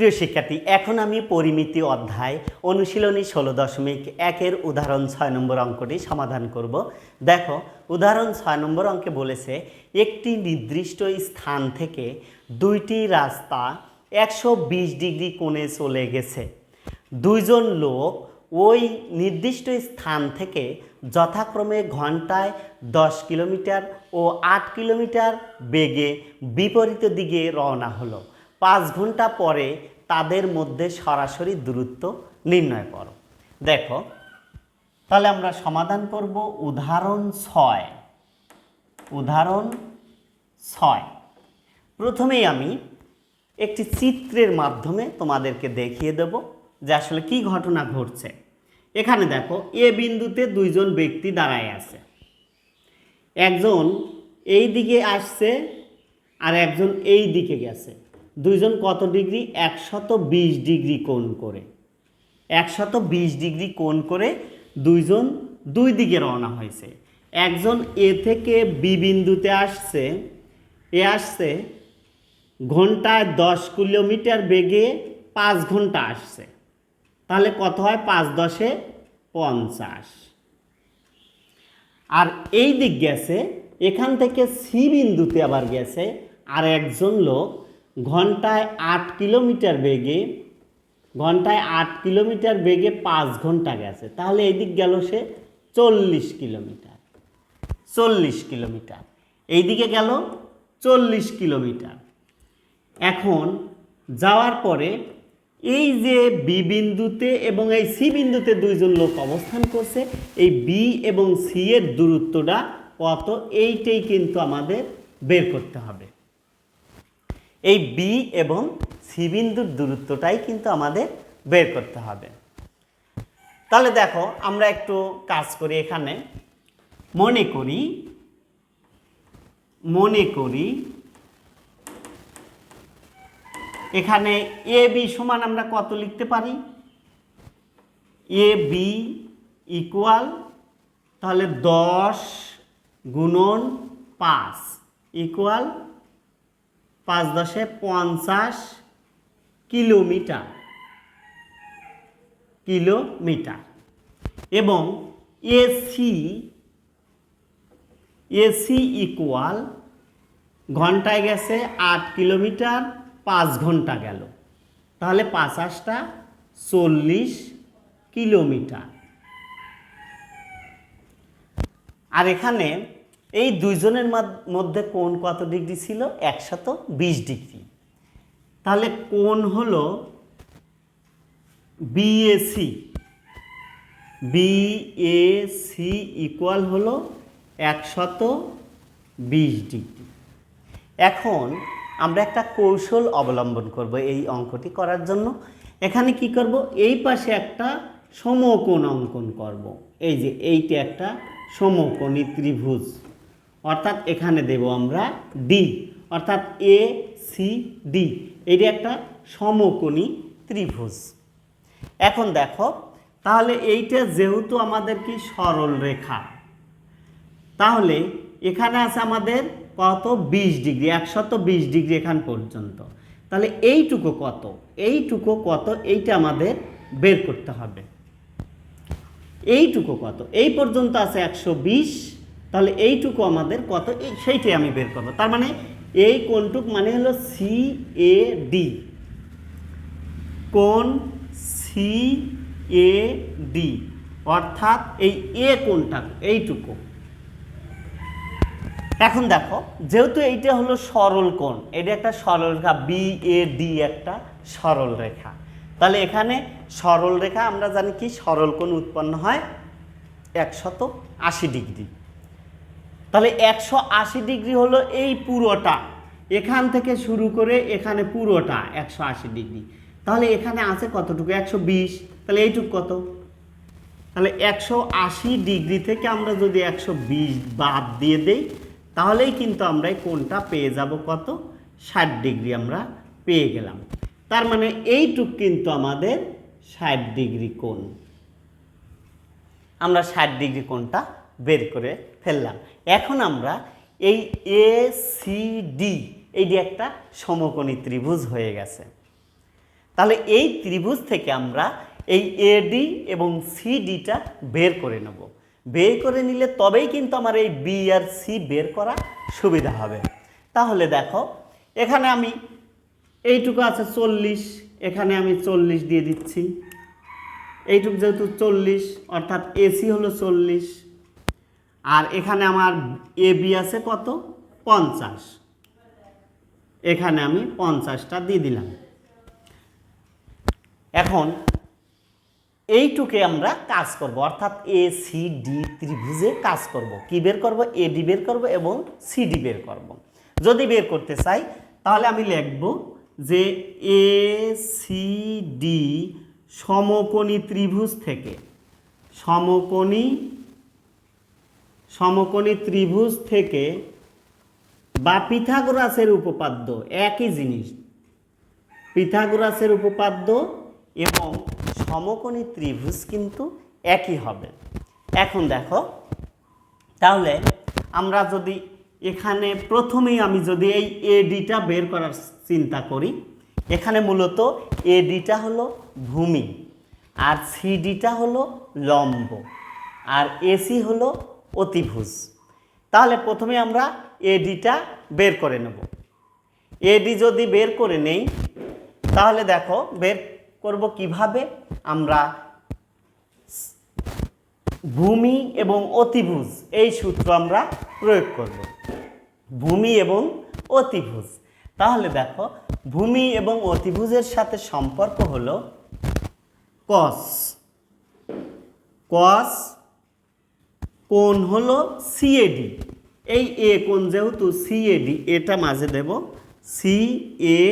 প্রিয় শিক্ষার্থী, এখন আমি পরিমিতি অধ্যায় অনুশীলনী ষোলো দশমিক একের উদাহরণ ছয় নম্বর অঙ্কটি সমাধান করব। দেখো, উদাহরণ ছয় নম্বর অঙ্কে বলেছে, একটি নির্দিষ্ট স্থান থেকে দুইটি রাস্তা একশো বিশ ডিগ্রি কোণে চলে গেছে। দুইজন লোক ওই নির্দিষ্ট স্থান থেকে যথাক্রমে ঘন্টায় দশ কিলোমিটার ও আট কিলোমিটার বেগে বিপরীত দিকে রওনা হলো। পাঁচ ঘণ্টা পরে তাদের মধ্যে সরাসরি দূরত্ব নির্ণয় করো। দেখো, তাহলে আমরা সমাধান করব উদাহরণ ছয়। উদাহরণ ছয়। প্রথমেই আমি একটি চিত্রের মাধ্যমে তোমাদেরকে দেখিয়ে দেব যে আসলে কি ঘটনা ঘটছে। এখানে দেখো, এ বিন্দুতে দুইজন ব্যক্তি দাঁড়ায় আছে। একজন এই দিকে আসছে আর একজন এই দিকে গেছে। দুইজন কত ডিগ্রি? একশত বিশ ডিগ্রি কোণ করে। একশত বিশ ডিগ্রি কোণ করে দুইজন দুই দিকে রওনা হয়েছে। একজন এ থেকে বি বিন্দুতে আসছে। এ আসছে ঘন্টায় দশ কিলোমিটার বেগে পাঁচ ঘণ্টা আসছে। তাহলে কত হয়? পাঁচ দশে পঞ্চাশ। আর এই দিক গেছে, এখান থেকে সি বিন্দুতে আবার গেছে, আর একজন লোক ঘন্টায় আট কিলোমিটার বেগে, ঘন্টায় আট কিলোমিটার বেগে পাঁচ ঘণ্টা গেছে। তাহলে এই দিক গেল সে চল্লিশ কিলোমিটার। চল্লিশ কিলোমিটার। এইদিকে গেল চল্লিশ কিলোমিটার। এখন যাওয়ার পরে এই যে বি বিন্দুতে এবং এই সি বিন্দুতে দুইজন লোক অবস্থান করছে, এই বি এবং সি এর দূরত্বটা কত? এইটাই কিন্তু আমাদের বের করতে হবে। এই বি এবং সি বিন্দুর দূরত্বটাই কিন্তু আমাদের বের করতে হবে। তাহলে দেখো, আমরা একটু কাজ করি এখানে। মনে করি মনে করি, এখানে এ বি সমান আমরা কত লিখতে পারি? এ বি ইকুয়াল তাহলে দশ গুণন পাঁচ ইকুয়াল পাঁচ দশে পঞ্চাশ কিলোমিটার। কিলোমিটার। এবং এসি এসি ইকুয়াল ঘন্টায় গেছে আট কিলোমিটার, পাঁচ ঘণ্টা গেল। তাহলে পাঁচাশটা চল্লিশ কিলোমিটার। আর এখানে এই দুইজনের মধ্যে কোন কত ডিগ্রি ছিল? একশত বিশ ডিগ্রি। তাহলে কোন হলো বিএসি বিএসি ইকুয়াল হলো একশত বিশ ডিগ্রি। এখন আমরা একটা কৌশল অবলম্বন করব এই অঙ্কটি করার জন্য। এখানে কি করব? এই পাশে একটা সমকোণ অঙ্কন করব। এই যে, এইটা একটা সমকোণী ত্রিভুজ। অর্থাৎ এখানে দেব আমরা ডি অর্থাৎ এ সি ডি এটি একটা সমকোণী ত্রিভুজ। এখন দেখো, তাহলে এইটা যেহেতু আমাদের কি সরল রেখা, তাহলে এখানে আছে আমাদের কত? বিশ ডিগ্রি, একশত বিশ ডিগ্রি এখান পর্যন্ত। তাহলে এইটুকু কত? এইটুকু কত? এইটা আমাদের বের করতে হবে। এইটুকু কত? এই পর্যন্ত আছে একশো বিশ তাহলে এইটুকু আমাদের কত? সেইটাই আমি বের করব। তার মানে এই কোনটুক মানে হলো সি এ ডি কোন সি এ ডি অর্থাৎ এই এ কোনটা এইটুকু। এখন দেখো, যেহেতু এইটা হলো সরল কোণ, এটা একটা সরল রেখা বি এ ডি একটা সরল রেখা। তাহলে এখানে সরল রেখা, আমরা জানি কি? সরল কোণ উৎপন্ন হয় একশত আশি ডিগ্রি। তাহলে একশো আশি ডিগ্রি হলো এই পুরোটা। এখান থেকে শুরু করে এখানে পুরোটা একশো আশি ডিগ্রি। তাহলে এখানে আছে কতটুকু? একশো বিশ। তাহলে এইটুকু কত? তাহলে একশো আশি ডিগ্রি থেকে আমরা যদি একশো বিশ বাদ দিয়ে দেই, তাহলেই কিন্তু আমরা কোণটা পেয়ে যাব কত? ষাট ডিগ্রি আমরা পেয়ে গেলাম। তার মানে এইটুক কিন্তু আমাদের ষাট ডিগ্রি কোণ। আমরা ষাট ডিগ্রি কোণটা বের করে ফেললাম। এখন আমরা এই এ সি ডি এইটি একটা সমকোণী ত্রিভুজ হয়ে গেছে। তাহলে এই ত্রিভুজ থেকে আমরা এই এডি এবং সিডিটা বের করে নেব। বের করে নিলে তবেই কিন্তু আমার এই বি আর সি বের করা সুবিধা হবে। তাহলে দেখো, এখানে আমি এইটুকু আছে চল্লিশ, এখানে আমি চল্লিশ দিয়ে দিচ্ছি। এইটুকু যেহেতু চল্লিশ, অর্থাৎ এসি হলো চল্লিশ আর এখানে আমার এ বি আছে কত? পঞ্চাশ। এখানে আমি পঞ্চাশটা দিয়ে দিলাম। এখন এইটুকে আমরা কাজ করব, অর্থাৎ এ সি ডি ত্রিভুজে কাজ করব। কি বের করব? এ ডি বের করব এবং সি ডি বের করব। যদি বের করতে চাই, তাহলে আমি লিখব যে এ সি ডি সমকোণী ত্রিভুজ থেকে সমকোণী সমকোণী ত্রিভুজ থেকে বা পিথাগোরাসের উপপাদ্য একই জিনিস। পিথাগোরাসের উপপাদ্য এবং সমকোণী ত্রিভুজ কিন্তু একই হবে। এখন দেখো, তাহলে আমরা যদি এখানে প্রথমেই আমি যদি এই এডিটা বের করার চিন্তা করি, এখানে মূলত এডিটা হলো ভূমি আর সিডিটা হলো লম্ব আর এসি হলো অতিভুজ। তাহলে প্রথমে আমরা এডিটা বের করে নেব। এডি যদি বের করে নেই, তাহলে দেখো বের করব কীভাবে? আমরা ভূমি এবং অতিভুজ, এই সূত্র আমরা প্রয়োগ করব। ভূমি এবং অতিভুজ। তাহলে দেখো, ভূমি এবং অতিভুজের সাথে সম্পর্ক হলো কস কস কোণ হলো সিএডি এই এ কোন যেহেতু সিএডি এটা মাঝে দেব। সি এ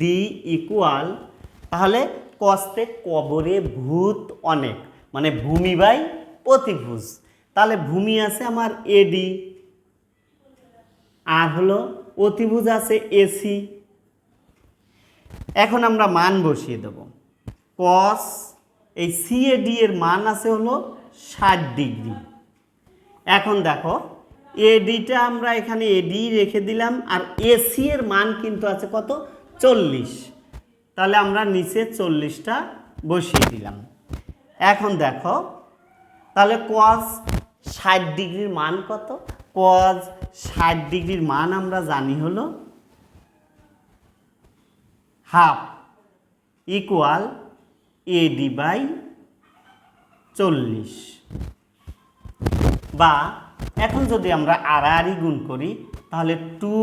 ডি ইকুয়াল তাহলে কস্তে কবরে ভূত অনেক মানে ভূমি বাই অতিভুজ। তাহলে ভূমি আছে আমার এডি আর হলো অতিভুজ আছে এসি এখন আমরা মান বসিয়ে দেব। কস এই সিএডি এর মান আছে হলো ষাট ডিগ্রি। এখন দেখো এডিটা আমরা এখানে এডি রেখে দিলাম, আর এসি এর মান কিন্তু আছে কত? চল্লিশ। তাহলে আমরা নিচে চল্লিশটা বসিয়ে দিলাম। এখন দেখো, তাহলে কজ ষাট ডিগ্রির মান কত? কজ ষাট ডিগ্রির মান আমরা জানি হলো হাফ ইকুয়াল এডি বাই চল্লিশ। বা এখন যদি আমরা আড়াআড়ি গুণ করি, তাহলে টু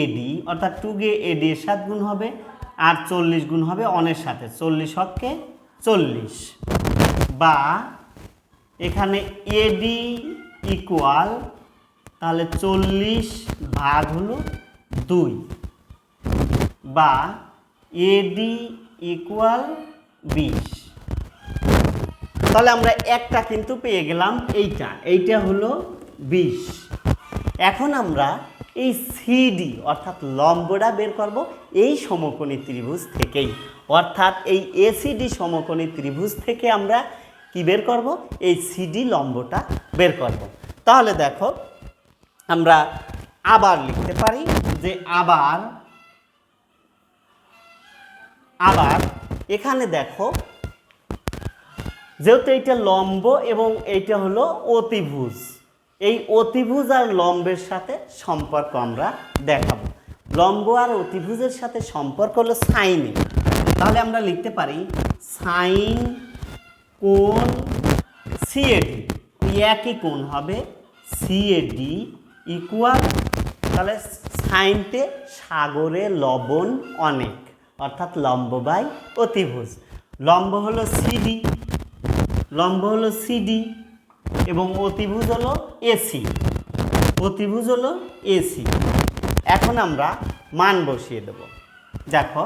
এডি অর্থাৎ টু গে এডি এর সাথে গুণ হবে, আর চল্লিশ গুণ হবে অনের সাথে। চল্লিশ হককে চল্লিশ। বা এখানে এডি ইকুয়াল তাহলে চল্লিশ ভাগ হলো দুই। বা এডি ইকুয়াল বিশ। তাহলে আমরা একটা কিন্তু পেয়ে গেলাম এইটা। এইটা হলো বিশ এখন আমরা এই সিডি অর্থাৎ লম্বটা বের করব এই সমকোণী ত্রিভুজ থেকেই। অর্থাৎ এই এসিডি সমকোণী ত্রিভুজ থেকে আমরা কি বের করব? এই সিডি লম্বটা বের করব। তাহলে দেখো, আমরা আবার লিখতে পারি যে আবার আবার এখানে দেখো যেহেতু এইটা লম্ব এবং এইটা হলো অতিভুজ, এই অতিভুজ আর লম্বের সাথে সম্পর্ক আমরা দেখাবো। লম্ব আর অতিভুজের সাথে সম্পর্ক হলো সাইনে তাহলে আমরা লিখতে পারি সাইন কোণ সিএডি। একই কোণ হবে সিএডি ইকুয়াল তাহলে সাইনতে সাগরে লবণ অনেক, অর্থাৎ লম্ব বাই অতিভুজ। লম্ব হলো সিডি। লম্ব হলো সিডি এবং অতিভুজ হলো এসি অতিভুজ হলো এসি এখন আমরা মান বসিয়ে দেব। দেখো,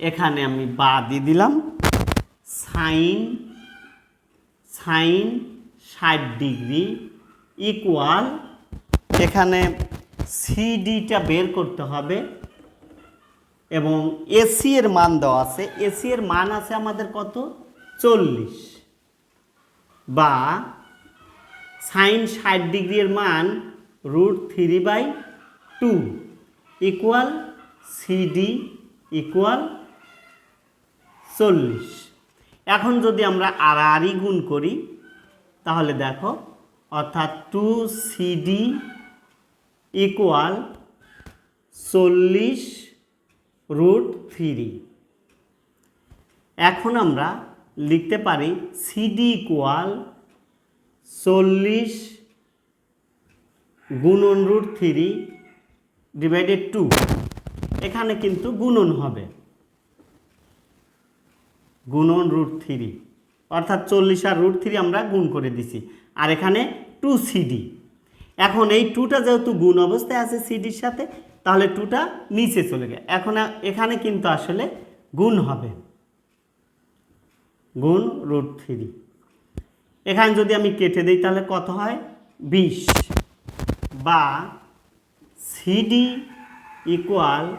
এখানে আমি বা দিয়ে দিলাম। সাইন সাইন ষাট ডিগ্রি ইকুয়াল এখানে সিডিটা বের করতে হবে এবং এসি এর মান দেওয়া আছে। এসি এর মান আছে আমাদের কত? চল্লিশ বা সাইন ষাট ডিগ্রির মান root three by two equal CD equal চল্লিশ। এখন যদি আমরা আড়াআড়ি গুণ করি, তাহলে দেখো, অর্থাৎ টু সিডি ইকুয়াল চল্লিশ রুট থ্রি এখন আমরা লিখতে পারি সিডি ইকুয়াল চল্লিশ গুণন রুট থ্রি ডিভাইডেড টু এখানে কিন্তু গুণন হবে। গুণন রুট থ্রি অর্থাৎ চল্লিশ আর রুট থ্রি আমরা গুণ করে দিছি। আর এখানে টু সিডি এখন এই টুটা যেহেতু গুণ অবস্থায় আছে সিডির সাথে, তাহলে টুটা নিচে চলে গেছে। এখন এখানে কিন্তু আসলে গুণ হবে। গুণ রুট থ্রি। এখানে যদি আমি কেটে দিই, তাহলে কত হয়? বিশ বা সিডি ইকুয়াল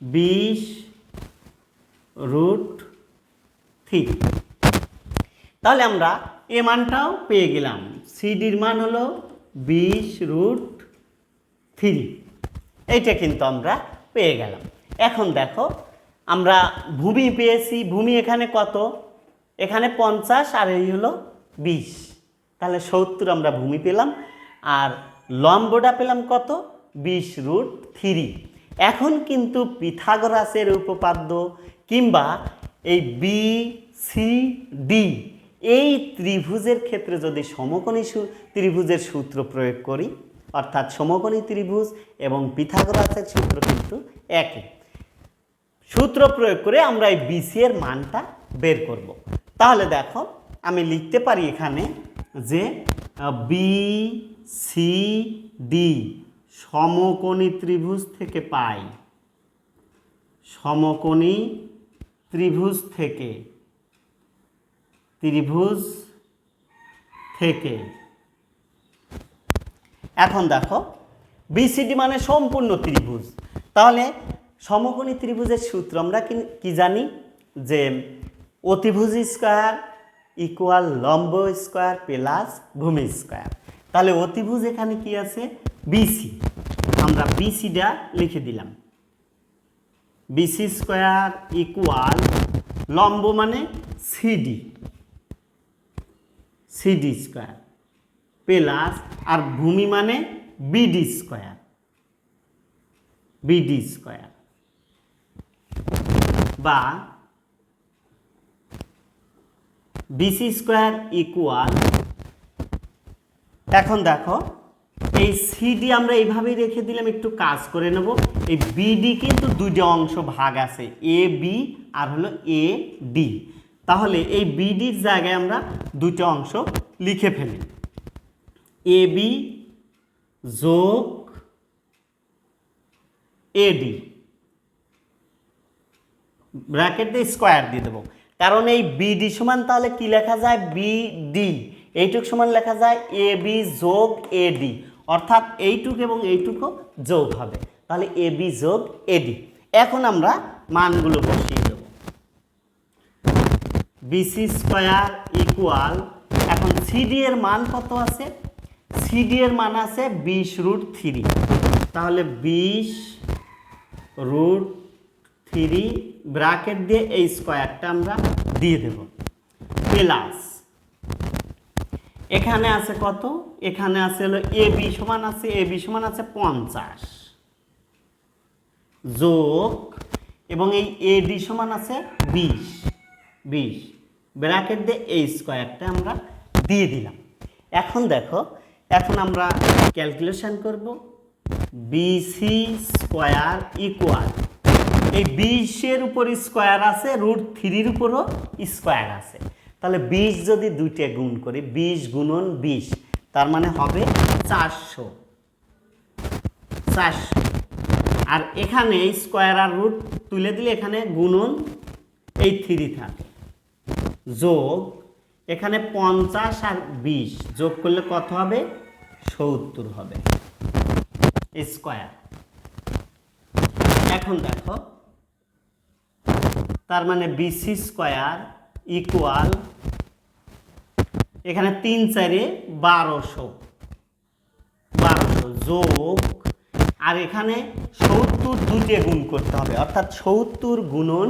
বিশ রুট থ্রি। তাহলে আমরা এ মানটাও পেয়ে গেলাম। সিডির মান হলো বিশ রুট থ্রি। এইটা কিন্তু আমরা পেয়ে গেলাম। এখন দেখো, আমরা ভূমি পেয়েছি। ভূমি এখানে কত? এখানে পঞ্চাশ আর এই হলো বিশ। তাহলে সত্তর আমরা ভূমি পেলাম। আর লম্বটা পেলাম কত? বিশ রুট থ্রি। এখন কিন্তু পিথাগোরাসের উপপাদ্য কিংবা এই বি, সি, ডি, এই ত্রিভুজের ক্ষেত্রে যদি সমকোণী সু- ত্রিভুজের সূত্র প্রয়োগ করি, অর্থাৎ সমকোণী ত্রিভুজ এবং পিথাগোরাসের সূত্র কিন্তু একই। সূত্র প্রয়োগ করে আমরা এই বিসি এর মানটা বের করব। তাহলে দেখো, আমি লিখতে পারি এখানে যে বি সি ডি সমকোণী ত্রিভুজ থেকে পাই। সমকোণী ত্রিভুজ থেকে ত্রিভুজ থেকে। এখন দেখো বিসিডি মানে সম্পূর্ণ ত্রিভুজ। তাহলে সমকোণী ত্রিভুজের সূত্র আমরা কি জানি? যে অতিভুজ স্কোয়ার ইকুয়াল লম্ব স্কোয়ার প্লাস ভূমি স্কোয়ার। তাহলে অতিভুজ এখানে কি আছে? বিসি। আমরা বিসিটা লিখে দিলাম। বিসি স্কোয়ার ইকুয়াল লম্ব মানে সিডি। সিডি স্কোয়ার প্লাস আর ভূমি মানে বিডি স্কোয়ার। BD square. বা বিসি স্কোয়ার ইকুয়াল এখন দেখো, এই সিডি আমরা এইভাবেই রেখে দিলাম, একটু কাজ করে নেব। এই বিডি কিন্তু দুটো অংশ ভাগ আছে এ বি আর হলো এ ডি তাহলে এই বিডির জায়গায় আমরা দুটো অংশ লিখে ফেলি। এ বি যোগ এডি ব্র্যাকেট দিয়ে স্কোয়ার দিয়ে দেবো। কারণ এই বিডি সমান তাহলে কি লেখা যায়? বিডি এইটুক সমান লেখা যায় এ বি যোগ এ ডি অর্থাৎ এইটুক এবং এইটুকু যোগ হবে। তাহলে এ বি যোগ এডি এখন আমরা মানগুলো বসিয়ে দেবো। বিসি স্কোয়ার ইকুয়াল এখন সিডি এর মান কত আছে? সিডি এর মান আছে বিশ রুট থ্রি তাহলে বিশ রুট থ্রি ব্র্যাকেট দিয়ে এই স্কোয়ারটা আমরা দিয়ে দেব। প্লাস এখানে আছে কত? এখানে আছে হলো এ বি সমান আছে এ বি সমান আছে পঞ্চাশ। যোগ, এবং এই এ ডি সমান আছে বিশ। বিশ। ব্র্যাকেট দিয়ে এই স্কোয়ারটা আমরা দিয়ে দিলাম। এখন দেখো, এখন আমরা ক্যালকুলেশন করব। বিসি স্কোয়ার ইকুয়াল এই বিশের উপর স্কোয়ার আছে, রুট থ্রির উপরও স্কোয়ার আছে। তাহলে বিশ যদি দুইটা গুণ করি, বিশ গুণন বিশ, তার মানে হবে চারশো। চারশো। আর এখানে স্কোয়ার আর রুট তুলে দিলে এখানে গুণন এই থ্রি থাকে। যোগ এখানে পঞ্চাশ আর বিশ, যোগ করলে কত হবে? সত্তর হবে। স্কোয়ার। এখন দেখো তার মানে বিসি স্কোয়ার ইকুয়াল এখানে তিন চারে বারোশো। বারোশো যোগ, আর এখানে সত্তর দুইটে গুণ করতে হবে, অর্থাৎ সত্তর গুণন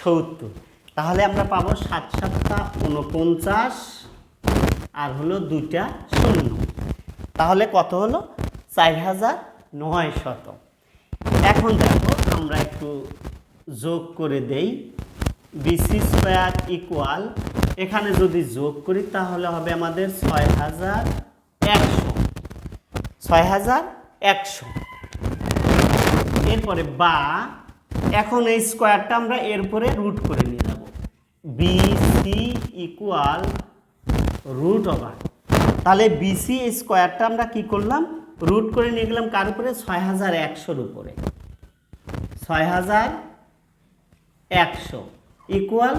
সত্তর। তাহলে আমরা পাবো সাত সাতটা উনপঞ্চাশ আর হলো দুইটা শূন্য। তাহলে কত হলো? চার হাজার নয় শত এখন দেখো, আমরা একটু যোগ করে দেই। বিসি স্কোয়ার ইকুয়াল এখানে যদি যোগ করি, তাহলে হবে আমাদের ছয় হাজার একশো। ছয় হাজার একশো। এরপরে বা, এখন এই স্কোয়ারটা আমরা এরপরে রুট করে নিয়ে যাব। B C equal root over তাহলে বিসি স্কোয়ারটা আমরা কি করলাম? রুট করে নিয়ে গেলাম কার উপরে? ছয় হাজার একশোর উপরে। ছয় হাজার একশো। ইকুয়াল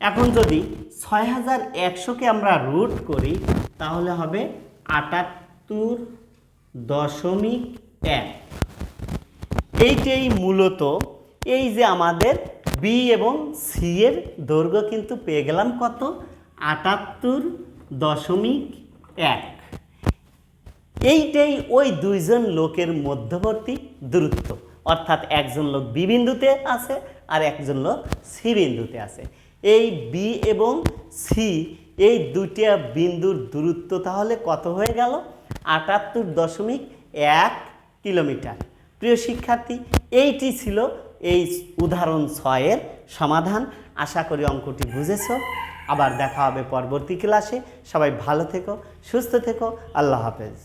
এখন যদি ছয় হাজার একশোকে আমরা রুট করি, তাহলে হবে আটাত্তর দশমিক এক। এইটাই মূলত এই যে আমাদের বি এবং সি এর দৈর্ঘ্য কিন্তু পেয়ে গেলাম কত? আটাত্তর দশমিক এক। এইটাই ওই দুইজন লোকের মধ্যবর্তী দূরত্ব। অর্থাৎ একজন লোক বি বিন্দুতে আছে আর একজন লোক সি বিন্দুতে আছে। এই বি এবং সি এই দুইটা বিন্দুর দূরত্ব তাহলে কত হয়ে গেল? আটাত্তর দশমিক এক কিলোমিটার। প্রিয় শিক্ষার্থী, এইটি ছিল এই উদাহরণ ছয়ের সমাধান। আশা করি অঙ্কটি বুঝেছ। আবার দেখা হবে পরবর্তী ক্লাসে। সবাই ভালো থেকো, সুস্থ থেকো। আল্লাহ হাফেজ।